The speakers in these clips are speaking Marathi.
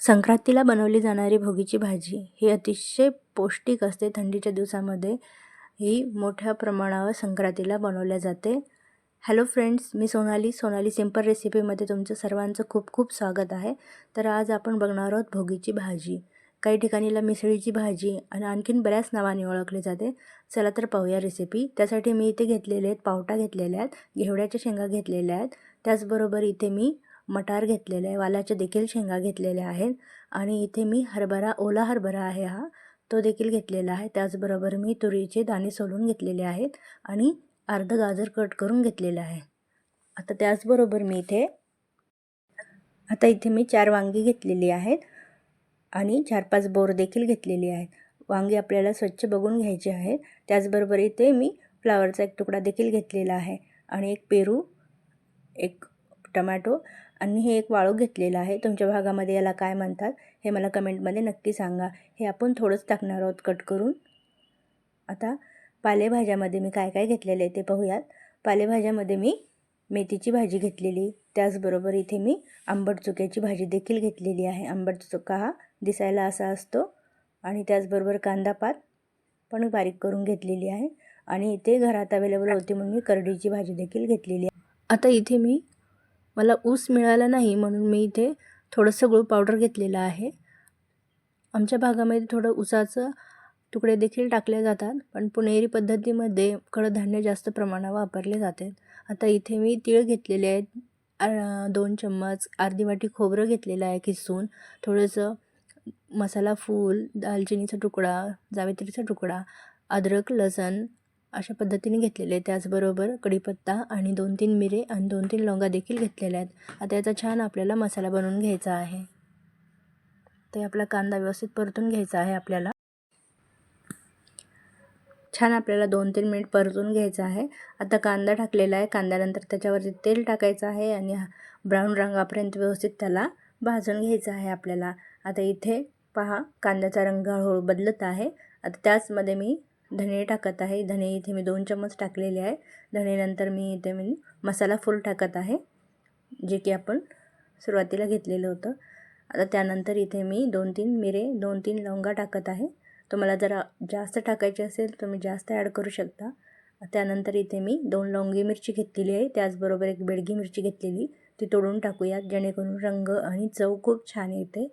संक्रांतीला बनवली जाणारी भोगीची भाजी ही अतिशय पौष्टिक असते. थंडीच्या दिवसामध्ये ही मोठ्या प्रमाणावर संक्रांतीला बनवल्या जाते. हॅलो फ्रेंड्स मी सोनाली. सोनाली सिंपल रेसिपीमध्ये तुमचं सर्वांचं खूप खूप स्वागत आहे. तर आज आपण बघणार आहोत भोगीची भाजी. काही ठिकाणीला मिसळीची भाजी आणि आणखीन बऱ्याच नावाने ओळखली जाते. चला तर पाहूया रेसिपी त्यासाठी मी इथे घेतलेले आहेत पावटा घेतलेल्या आहेत घेवड्याच्या शेंगा घेतलेल्या आहेत. त्याचबरोबर इथे मी मटार घेतलेले आहे वालाच्या देखील शेंगा घेतलेल्या आहेत. आणि इथे मी हरभरा ओला हरभरा आहे हा तो देखील घेतलेला आहे. त्याचबरोबर मी तुरीचे दाणे सोलून घेतलेले आहेत आणि अर्ध गाजर कट करून घेतलेलं आहे. आता त्याचबरोबर मी इथे आता इथे मी चार वांगी घेतलेली आहेत आणि चार पाच बोर देखील घेतलेली आहेत. वांगी आपल्याला स्वच्छ बघून घ्यायचे आहेत. त्याचबरोबर इथे मी फ्लावरचा एक तुकडा देखील घेतलेला आहे. आणि एक पेरू एक टमॅटो आणि हे एक वाळू घेतलेलं आहे. तुमच्या भागामध्ये याला काय म्हणतात हे मला कमेंटमध्ये नक्की सांगा. हे आपण थोडंच टाकणार आहोत कट करून. आता पालेभाज्यामध्ये मी काय काय घेतलेलं आहे ते पाहूयात. पालेभाज्यामध्ये मी मेथीची भाजी घेतलेली. त्याचबरोबर इथे मी आंबट चुक्याची भाजी देखील घेतलेली आहे. आंबट चुका हा दिसायला असा असतो. आणि त्याचबरोबर कांदा पात पण बारीक करून घेतलेली आहे. आणि इथे घरात अवेलेबल होती म्हणून मी करडीची भाजी देखील घेतलेली आहे. आता इथे मी मला ऊस मिळाला नाही म्हणून मी इथे थोडंसं गुळ पावडर घेतलेलं आहे. आमच्या भागामध्ये थोडं ऊसाचं तुकडे देखील टाकले जातात पण पुणेरी पद्धतीमध्ये कडधान्य जास्त प्रमाणात वापरले जाते. आता इथे मी तीळ घेतलेले आहेत दोन चम्मच अर्धी वाटी खोबरं घेतलेलं आहे किसून थोडंसं मसाला फूल दालचिनीचा तुकडा जावेत्रीचा तुकडा अद्रक लसण अशा पद्धतीने घेतलेले आहे त्याचबरोबर कढीपत्ता आणि दोन तीन मिरे आणि दोन तीन लवंगा देखील घेतलेल्या आहेत. आता याचा छान आपल्याला मसाला बनवून घ्यायचा आहे. ते आपला कांदा व्यवस्थित परतून घ्यायचा आहे आपल्याला. छान आपल्याला दोन तीन मिनिट परतून घ्यायचं आहे. आता कांदा टाकलेला आहे. कांद्यानंतर त्याच्यावरती तेल टाकायचं आहे आणि ब्राऊन रंगापर्यंत व्यवस्थित त्याला भाजून घ्यायचं आहे आपल्याला. आता इथे पहा कांद्याचा रंग हळूहळू बदलत आहे. आता त्याचमध्ये मी धने टाकत आहे. धने इथे मी दोन चम्मच टाकलेले आहे. धनेनंतर मी इथे मी मसाला फुल टाकत आहे जे की आपण सुरुवातीला घेतलेलं होतं. आता त्यानंतर इथे मी दोन तीन मिरे दोन तीन लवंगा टाकत आहे. तुम्हाला जर जास्त टाकायचे असेल तुम्ही जास्त ॲड करू शकता. त्यानंतर इथे मी दोन लवंगी मिरची घेतलेली आहे. त्याचबरोबर एक बेडगी मिरची घेतलेली. ती तोडून टाकूयात जेणेकरून रंग आणि चव खूप छान येते.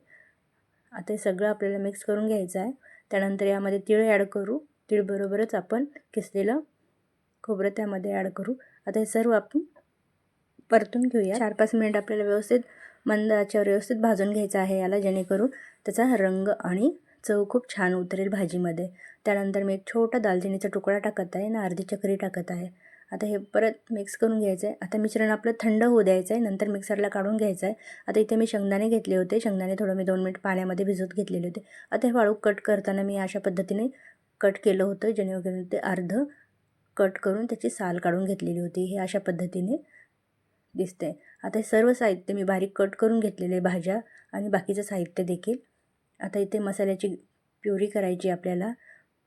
आता हे सगळं आपल्याला मिक्स करून घ्यायचं आहे. त्यानंतर यामध्ये तिळ ॲड करू. तिळबरोबरच आपण किसलेलं खोबरं त्यामध्ये ॲड करू. आता हे सर्व आपण परतून घेऊया चार पाच मिनिट आपल्याला व्यवस्थित मंद आच्यावर व्यवस्थित भाजून घ्यायचं आहे याला जेणेकरून त्याचा रंग आणि चव खूप छान उतरेल भाजीमध्ये. त्यानंतर मी एक छोटा दालचिनीचा तुकडा टाकत आहे ना अर्धी चक्री टाकत आहे. आता हे परत मिक्स करून घ्यायचं आहे आता मिश्रण आपलं थंड होऊ द्यायचं आहे नंतर मिक्सरला काढून घ्यायचं आहे आता इथे मी शेंगदाणे घेतले होते. शेंगदाणे थोडं मी दोन मिनिट पाण्यामध्ये भिजत घेतलेले होते. आता हे वाळू कट करताना मी अशा पद्धतीने कट केलं होतं. जेणेकरून ते अर्ध कट करून त्याची साल काढून घेतलेली होती. हे अशा पद्धतीने दिसते आता हे सर्व साहित्य मी बारीक कट करून घेतलेले भाज्या आणि बाकीचं साहित्य देखील. आता इथे मसाल्याची प्युरी करायची आपल्याला.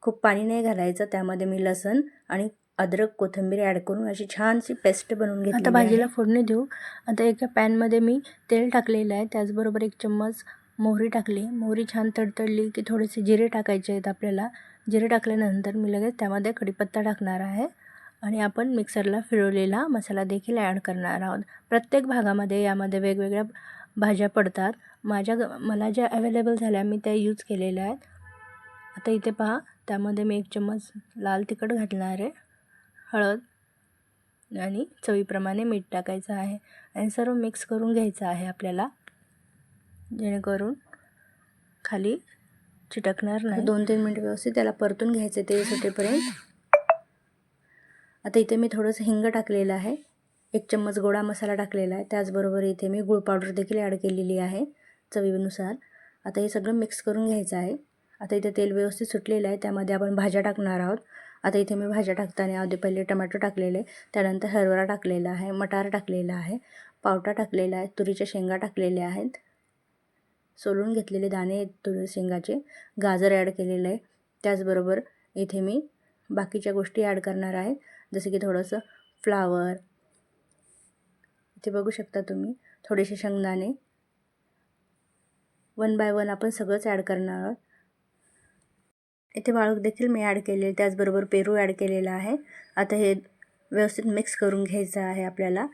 खूप पाणी नाही घालायचं. त्यामध्ये मी लसण आणि अद्रक कोथिंबीर ॲड करून अशी छानशी पेस्ट बनवून घेतली आता भाजीला फोडणी देऊ. आता एका पॅनमध्ये मी तेल टाकलेलं आहे. त्याचबरोबर एक चम्मच मोहरी टाकली. मोहरी छान तडतडली की थोडेसे जिरे टाकायचे आहेत आपल्याला. जिरे टाकल्यानंतर मी लगेच त्यामध्ये कढीपत्ता टाकणार आहे आणि आपण मिक्सरला फिरवलेला मसाला देखील ॲड करणार आहोत. प्रत्येक भागामध्ये यामध्ये वेगवेगळ्या भाज्या पडतात. माझ्या मला ज्या अवेलेबल झाल्या मी त्या यूज केलेल्या आहेत. आता इथे पहा त्यामध्ये मी एक चम्मच लाल तिखट घालणार आहे हळद आणि चवीप्रमाणे मीठ टाकायचं आहे आणि सर्व मिक्स करून घ्यायचं आहे आपल्याला. जेणेकरून खाली चिटकणार नाही. दोन तीन मिनटं व्यवस्थित त्याला परतून घ्यायचं ते सुटेपर्यंत. आता इथे मी थोडंसं हिंग टाकलेलं आहे. एक चम्मच गोडा मसाला टाकलेला आहे. त्याचबरोबर इथे मी गुळ पावडर देखील ॲड केलेली आहे चवीनुसार. आता हे सगळं मिक्स करून घ्यायचं आहे. आता इथे तेल व्यवस्थित सुटलेलं आहे. त्यामध्ये आपण भाज्या टाकणार आहोत. आता इथे मी भाज्या टाकताना आधी पहिले टमॅटो टाकलेले. त्यानंतर हरभरा टाकलेला आहे मटार टाकलेला आहे पावटा टाकलेला आहे तुरीच्या शेंगा टाकलेल्या आहेत. सोलून घेतलेले दाणे आहेत तुळस शेंगाचे गाजर ॲड केलेलं आहे. त्याचबरोबर इथे मी बाकीच्या गोष्टी ॲड करणार आहे. जसे की थोडंसं फ्लावर इथे बघू शकता तुम्ही थोडेसे शेंगदाणे. वन बाय वन आपण सगळंच ॲड करणार आहोत. इथे वाळूक देखील मी ॲड केले त्याचबरोबर पेरू ॲड केलेला आहे. आता हे व्यवस्थित मिक्स करून घ्यायचं आहे आपल्याला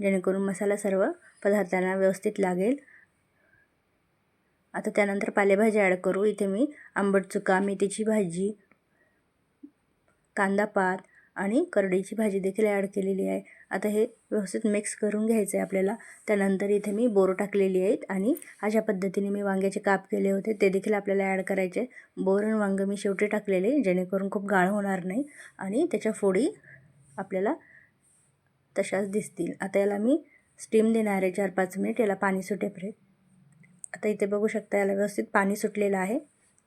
जेणेकरून मसाला सर्व पदार्थांना व्यवस्थित लागेल. आता त्यानंतर पालेभाजी ॲड करू. इथे मी आंबट चुका मेथीची भाजी कांदा पात आणि करडईची भाजी देखील ॲड केलेली आहे. आता हे व्यवस्थित मिक्स करून घ्यायचं आहे आपल्याला. त्यानंतर इथे मी बोरं टाकलेली आहेत आणि अशा पद्धतीने मी वांग्याचे काप केले होते. ते देखील आपल्याला ॲड करायचे बोरण वांगं मी शेवटी टाकलेले जेणेकरून खूप गाळ होणार नाही आणि त्याच्या फोडी आपल्याला तशाच दिसतील. आता याला मी स्टीम देणार आहे चार पाच मिनिट. याला पाणी सुटेपर्यंत. आता इथे बघू शकता याला व्यवस्थित पाणी सुटलेलं आहे.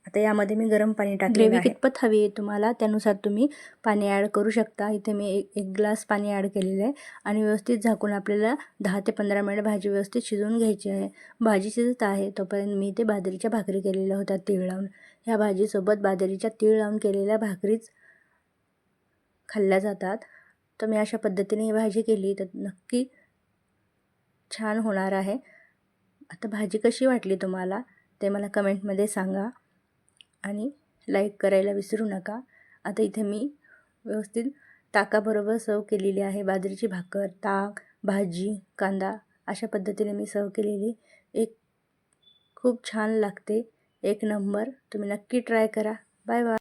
आता यामध्ये मी गरम पाणी टाकलेलं ग्रेव्ही कितपत हवी आहे तुम्हाला? त्यानुसार तुम्ही पाणी ॲड करू शकता. इथे मी एक एक ग्लास पाणी ॲड केलेलं आहे. आणि व्यवस्थित झाकून आपल्याला दहा ते पंधरा मिनिट भाजी व्यवस्थित शिजवून घ्यायची आहे. भाजी शिजत आहे तोपर्यंत मी ते बाजरीच्या भाकरी केलेल्या होत्या तीळ लावून. ह्या भाजीसोबत बाजरीच्या तीळ लावून केलेल्या भाकरीच खाल्ल्या जातात. तर मी अशा पद्धतीने ही भाजी केली तर नक्की छान होणार आहे. आता भाजी कशी वाटली तुम्हाला ते मला कमेंटमध्ये सांगा आणि लाईक करायला विसरू नका. आता इथे मी व्यवस्थित ताकाबरोबर सर्व केलेली आहे. बाजरीची भाकर ताक भाजी कांदा अशा पद्धतीने मी सर्व केलेली. एक खूप छान लागते. एक नंबर. तुम्ही नक्की ट्राय करा. Bye bye.